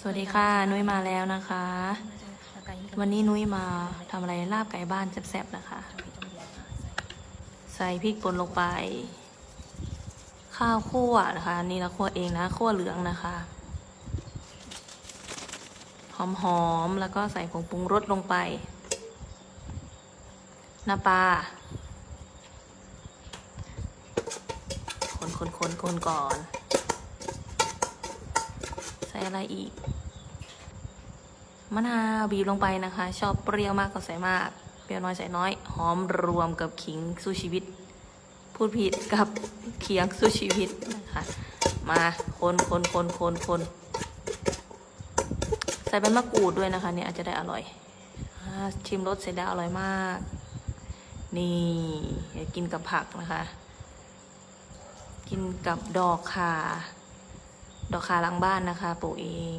สวัสดีค่ะนุ้ยมาแล้วนะคะ วันนี้นุ้ยมาทำอะไรลาบไก่บ้านแซ่บๆนะคะ ใส่พริกป่นลงไป ข้าวคั่วนะคะ นี่เราคั่วเองนะคั่วเหลืองนะคะ หอมๆแล้วก็ใส่ผงปรุงรสลงไปน้ำปลาคนคนคนคนก่อน ส่อะไรอีก มะนาวบีบลงไปนะคะ ชอบเปรี้ยวมากก็ใส่มาก เปรี้ยวน้อยใส่น้อย หอมรวมกับขิงสู้ชีวิต พูดผิดกับเคียงสู้ชีวิตนะคะ มาคนคนคนคนคนใส่เป็นมะกรูดด้วยนะคะ เนี่ยอาจจะได้อร่อยอชิมรสเสร็จแล้วอร่อยมาก นี่กินกับผักนะคะ กินกับดอกข่า ดอกคาหลังบ้านนะคะปลูกเอง